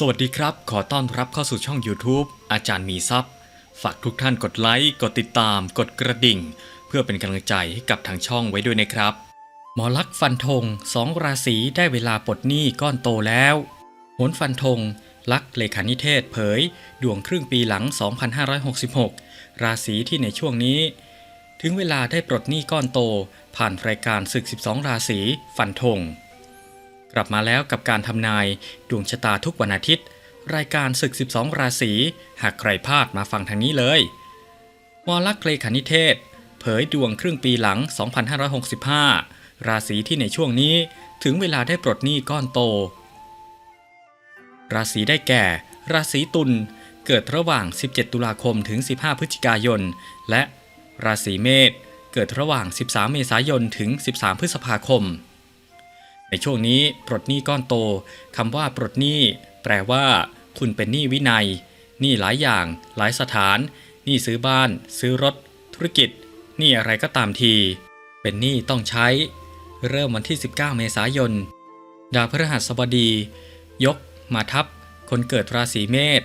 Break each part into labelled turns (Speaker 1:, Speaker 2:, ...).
Speaker 1: สวัสดีครับ ขอต้อนรับเข้าสู่ช่อง YouTube อาจารย์มีซัพ์ฝากทุกท่านกดไลค์ กดติดตาม กดกระดิ่ง เพื่อเป็นกำลังใจให้กับทางช่องไว้ด้วยนะครับ หมอลักษ์ฟันธงสองราศีได้เวลาปลดหนี้ก้อนโตแล้วโหนฟันธง ลักษ์เลขานิเทศเผย ดวงครึ่งปีหลัง 2566 ราศีที่ในช่วงนี้ ถึงเวลาได้ปลดหนี้ก้อนโต ผ่านรายการศึก 12 ราศีฟันธง กลับมาแล้วกับการทำนายดวงชะตาทุกวันอาทิตย์ รายการศึก 12 ราศีหากใครพลาดมาฟังทางนี้เลยหมอลักษ์เลขานิเทศ เผยดวงครึ่งปีหลัง 2565 ราศีที่ในช่วงนี้ถึงเวลาได้ปลดหนี้ก้อนโต ราศีได้แก่ ราศีตุลเกิดระหว่าง 17 ตุลาคมถึง 15 พฤศจิกายน และราศีเมษเกิดระหว่าง 13 เมษายนถึง 13 พฤษภาคม ในช่วงนี้ปลดหนี้ก้อนโตคำว่าปลดหนี้แปลว่า คุณเป็นหนี้วินัยหนี้หลายอย่าง หลายสถานหนี้ซื้อบ้าน ซื้อรถ ธุรกิจหนี้อะไรก็ตามที เป็นหนี้ต้องใช้ เริ่มวันที่ 19 เมษายน ดาวพฤหัสบดี ยก มาทับ คนเกิดราศีเมษ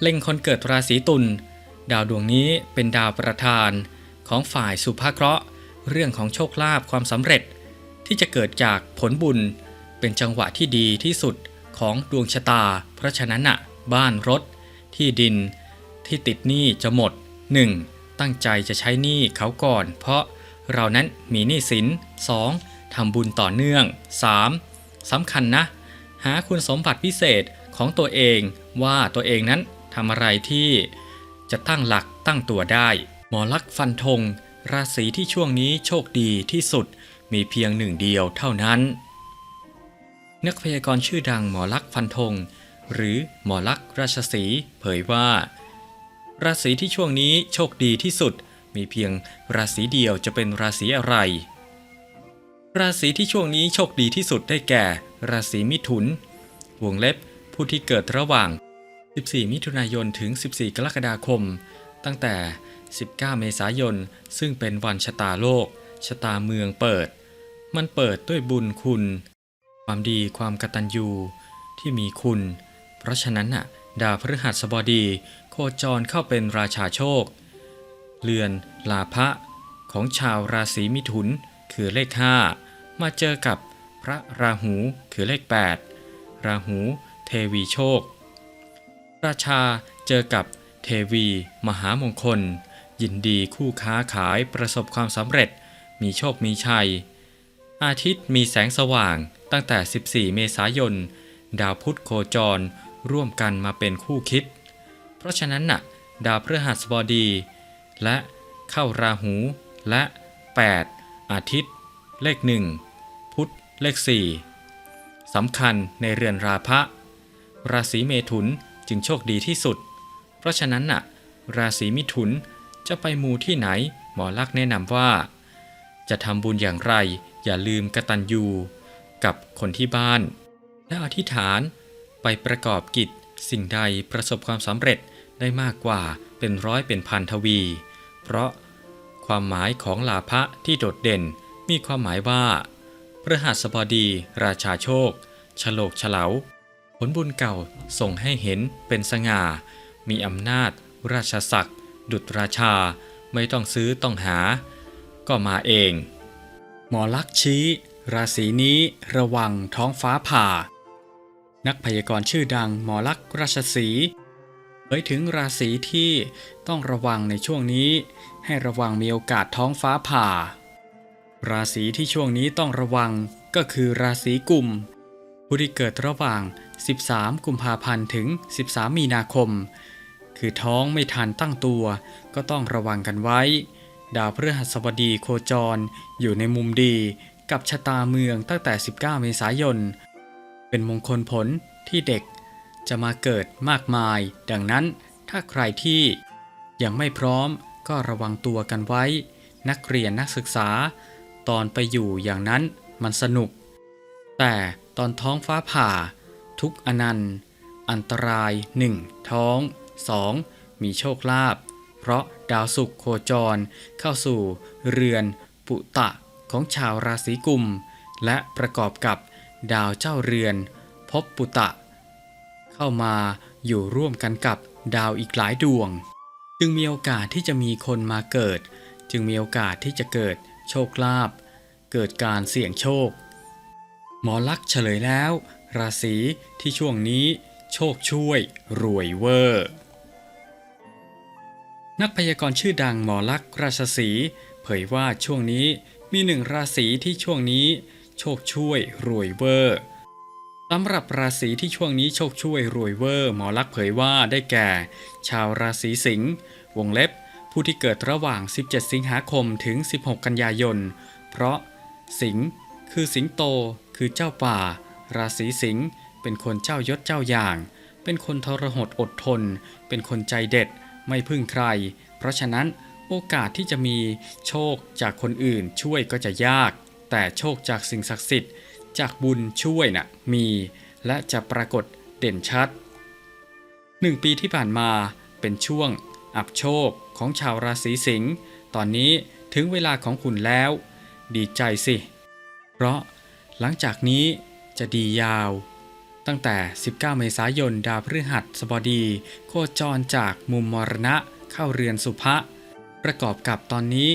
Speaker 1: เล็งคนเกิดราศีตุลดาวดวงนี้เป็นดาวประธาน ของฝ่ายสุภาเคราะห์ เรื่องของโชคลาภความสำเร็จ ที่จะเกิดจากผลบุญ เป็นจังหวะที่ดีที่สุดของดวงชะตา เพราะฉะนั้นน่ะ บ้านรถ ที่ดิน ที่ติดหนี้จะหมด 1. ตั้งใจจะใช้หนี้เขาก่อน เพราะเรานั้นมีหนี้สิน 2. ทำบุญต่อเนื่อง 3. สำคัญนะ หาคุณสมบัติพิเศษของตัวเองว่าตัวเองนั้นทำอะไรที่จะตั้งหลักตั้งตัวได้ หมอลักษ์ฟันธงราศีที่ช่วงนี้โชคดีที่สุด มีเพียงหนึ่งเดียวเท่านั้น นักพยากรณ์ชื่อดังหมอลักษ์ฟันธง หรือหมอลักษ์ราชสีเผยว่า ราศีที่ช่วงนี้โชคดีที่สุด มีเพียงราศีเดียวจะเป็นราศีอะไร ราศีที่ช่วงนี้โชคดีที่สุดได้แก่ ราศีมิถุน วงเล็บผู้ที่เกิดระหว่าง 14 มิถุนายนถึง 14 กรกฎาคม ตั้งแต่ 19 เมษายน ซึ่งเป็นวันชะตาโลก ชะตาเมืองเปิด มันเปิดด้วยบุญคุณ ความดีความกตัญญูที่มีคุณ เพราะฉะนั้นน่ะ ดาวพฤหัสบดี โคจรเข้าเป็นราชาโชคเรือนลาภะของชาวราศีมิถุนคือเลข 5 มาเจอกับพระราหูคือเลข 8 ราหูเทวีโชค ราชาเจอกับเทวี มหามงคล ยินดีคู่ค้าขายประสบความสำเร็จ มีโชคมีชัย อาทิตย์มีแสงสว่างตั้งแต่ 14 เมษายน ดาวพุธโคจรร่วมกันมาเป็นคู่คิด เพราะฉะนั้นน่ะ ดาวพฤหัสบดี และเข้าราหูและ 8 อาทิตย์ เลข1พุธเลข4สำคัญในเรือนราพะ ราศีเมถุนจึงโชคดีที่สุด เพราะฉะนั้นน่ะ ราศีมิถุนจะไปมูที่ไหน หมอลักษ์แนะนำว่า จะทำบุญอย่างไร อย่าลืมกตัญญูกับคนที่บ้าน และอธิษฐานไปประกอบกิจสิ่งใดประสบความสำเร็จได้มากกว่าเป็นร้อยเป็นพันทวี เพราะความหมายของลาภะที่โดดเด่นมีความหมายว่าพระหัสบดี ราชาโชคฉลกเฉลาผลบุญเก่าส่งให้เห็นเป็นสง่า มีอำนาจ ราชศักดิ์ดุจราชา ไม่ต้องซื้อต้องหา ก็มาเอง หมอลักษ์ชี้ ราศีนี้ระวังท้องฟ้าผ่า นักพยากรณ์ชื่อดังหมอลักษ์ราชสีเผยถึงราศีที่ต้องระวังในช่วงนี้ ให้ระวังมีโอกาสท้องฟ้าผ่า ราศีที่ช่วงนี้ต้องระวังก็คือราศีกุมผู้ที่เกิดระหว่าง 13 กุมภาพันธ์ถึง 13 มีนาคม คือท้องไม่ทันตั้งตัว ก็ต้องระวังกันไว้ ดาวพฤหัสบดีโคจร อยู่ในมุมดีกับชะตาเมืองตั้งแต่ 19 เมษายน เป็นมงคลผลที่เด็กจะมาเกิดมากมาย ดังนั้นถ้าใครที่ยังไม่พร้อมก็ระวังตัวกันไว้ นักเรียนนักศึกษา ตอนไปอยู่อย่างนั้นมันสนุก แต่ตอนท้องฟ้าผ่า ทุกอนันต์ อันตราย 1. ท้อง 2. มีโชคลาภเพราะ ดาวศุกร์โคจร เข้าสู่ เรือน ปุตะของชาวราศีกุม และประกอบกับดาวเจ้าเรือน พบปุตะ เข้ามาอยู่ร่วมกันกับดาวอีกหลายดวง จึงมีโอกาสที่จะมีคนมาเกิด จึงมีโอกาสที่จะเกิดโชคลาภเกิดการเสี่ยงโชค หมอลักษณ์เฉลยแล้ว ราศีที่ช่วงนี้โชคช่วยรวยเวอร์ นักพยากรณ์ชื่อดังหมอลักษณ์ราชสีเผยว่าช่วงนี้มีหนึ่งราศีที่ช่วงนี้โชคช่วยรวยเวอร์สำหรับราศีที่ช่วงนี้โชคช่วยรวยเวอร์ หมอลักษณ์เผยว่าได้แก่ ชาวราศีสิงห์วงเล็บ ผู้ที่เกิดระหว่าง 17 สิงหาคมถึง 16 กันยายน เพราะ สิงห์คือสิงโต คือเจ้าป่า ราศีสิงห์เป็นคนเจ้ายศเจ้าอย่าง เป็นคนทรหดอดทน เป็นคนใจเด็ด ไม่พึ่งใคร เพราะฉะนั้นโอกาสที่จะมีโชคจากคนอื่นช่วยก็จะยาก แต่โชคจากสิ่งศักดิ์สิทธิ์ จากบุญช่วยน่ะมี และจะปรากฏเด่นชัดหนึ่งปีที่ผ่านมาเป็นช่วง อับโชคของชาวราศีสิงห์ตอนนี้ถึงเวลาของคุณแล้ว ดีใจสิ เพราะหลังจากนี้จะดียาว ตั้งแต่ 19 เมษายน ดาวพฤหัสบดี โคจรจากมุมมรณะเข้าเรือนสุภะ ประกอบกับตอนนี้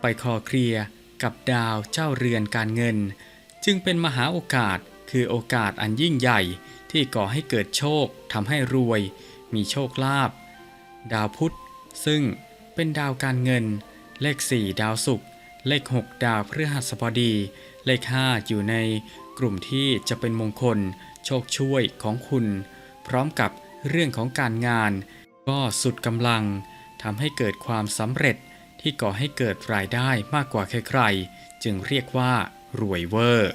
Speaker 1: ไปคลอเคลียกับดาวเจ้าเรือนการเงิน จึงเป็นมหาโอกาสคือโอกาสอันยิ่งใหญ่ที่ก่อให้เกิดโชคทำให้รวย มีโชคลาภดาวพุธ ซึ่งเป็นดาวการเงิน เลข 4 ดาวศุกร์เลข 6 ดาวพฤหัสบดี เลข 5 อยู่ในกลุ่มที่จะเป็นมงคล โชคช่วยของคุณ พร้อมกับเรื่องของการงาน ก็สุดกำลังทำให้เกิดความสำเร็จที่ก่อให้เกิดรายได้มากกว่าใครๆ จึงเรียกว่ารวยเวอร์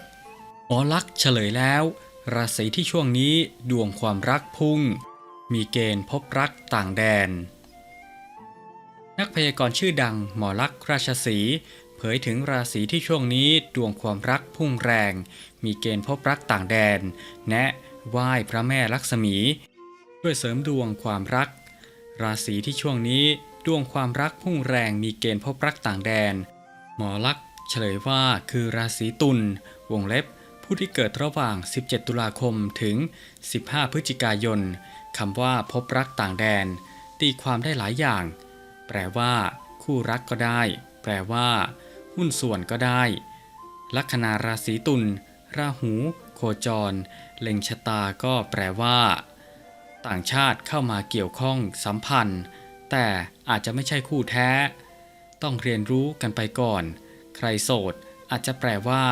Speaker 1: หมอลักษ์เฉลยแล้ว ราศีที่ช่วงนี้ดวงความรักพุ่ง มีเกณฑ์พบรักต่างแดน นักพยากรณ์ชื่อดังหมอลักษ์ราชสี ผยถึงราศีที่ช่วงนี้ดวงความรักพุ่งแรง มีเกณฑ์พบรักต่างแดน แนะไหว้พระแม่ลักษมี ช่วยเสริมดวงความรัก ราศีที่ช่วงนี้ดวงความรักพุ่งแรงมีเกณฑ์พบรักต่างแดน หมอลักษณ์เฉลยว่าคือราศีตุลวงเล็บ ผู้ที่เกิดระหว่าง 17 ตุลาคมถึง 15 พฤศจิกายนคำว่าพบรักต่างแดน ตีความได้หลายอย่าง แปลว่า คู่รักก็ได้ แปลว่า หุ้นส่วนก็ได้ ลัคนาราศีตุลราหู โคจร เล็งชะตาก็แปลว่า ต่างชาติเข้ามาเกี่ยวข้องสัมพันธ์ แต่อาจจะไม่ใช่คู่แท้ ต้องเรียนรู้กันไปก่อน ใครโสดอาจจะแปลว่า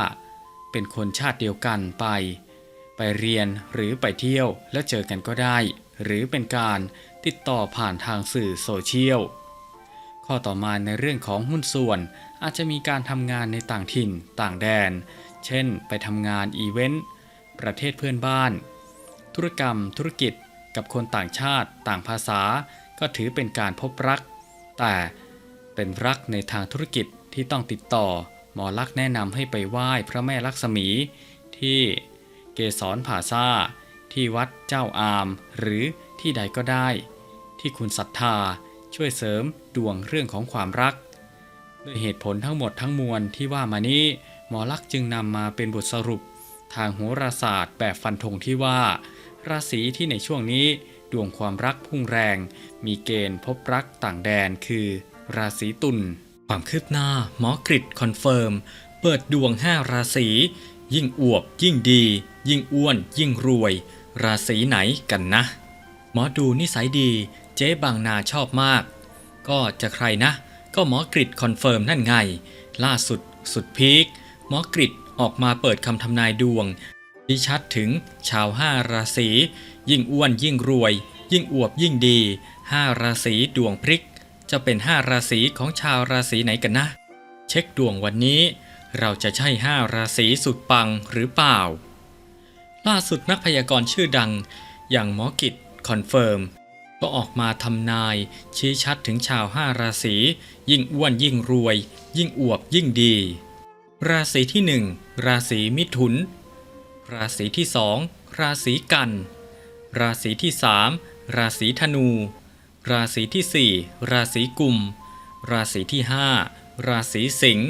Speaker 1: เป็นคนชาติเดียวกันไป ไปเรียนหรือไปเที่ยวแล้วเจอกันก็ได้ หรือเป็นการติดต่อผ่านทางสื่อโซเชียลข้อต่อมาในเรื่องของหุ้นส่วน อาจจะมีการทำงานในต่างถิ่นต่างแดน เช่น ไปทำงานอีเวนต์ประเทศเพื่อนบ้าน ธุรกรรม ธุรกิจกับคนต่างชาติ ต่างภาษา ก็ถือเป็นการพบรัก แต่เป็นรักในทางธุรกิจที่ต้องติดต่อ หมอลักษ์แนะนำให้ไปไหว้พระแม่ลักษมี ที่เกสรผาซาที่วัดเจ้าอาม หรือที่ใดก็ได้ ที่คุณศรัทธาช่วยเสริมดวงเรื่องของความรัก ด้วยเหตุผลทั้งหมดทั้งมวลที่ว่ามานี้ หมอลักษ์จึงนำมาเป็นบทสรุป ทางโหราศาสตร์แบบฟันธงที่ว่า ราศีที่ในช่วงนี้ดวงความรักพุ่งแรง มีเกณฑ์พบรักต่างแดนคือ ราศีตุลความคืบหน้า หมอกริดคอนเฟิร์ม เปิดดวง 5 ราศียิ่งอวบ ยิ่งดี ยิ่งอ้วน ยิ่งรวย ราศีไหนกันนะ หมอดูนิสัยดี เจ๊บางนาชอบมาก ก็จะใครนะ ก็หมอกริดคอนเฟิร์มนั่นไง ล่าสุดสุดพีคหมอกริดออกมาเปิดคำทำนายดวงที่ชัดถึงชาวห้าราศียิ่งอ้วนยิ่งรวย ยิ่งอวบยิ่งดีห้าราศีดวงพริก จะเป็นห้าราศีของชาวราศีไหนกันนะ เช็คดวงวันนี้เราจะใช่ห้าราศีสุดปังหรือเปล่า ล่าสุดนักพยากรณ์ชื่อดัง อย่างหมอกิจคอนเฟิร์ม ก็ออกมาทำนาย ชี้ชัดถึงชาวห้าราศี ยิ่งอ้วนยิ่งรวย ยิ่งอวบยิ่งดี ราศีที่หนึ่งราศีมิถุน ราศีที่สองราศีกัน ราศีที่สามราศีธนู ราศีที่สี่ราศีกุม ราศีที่ห้าราศีสิงห์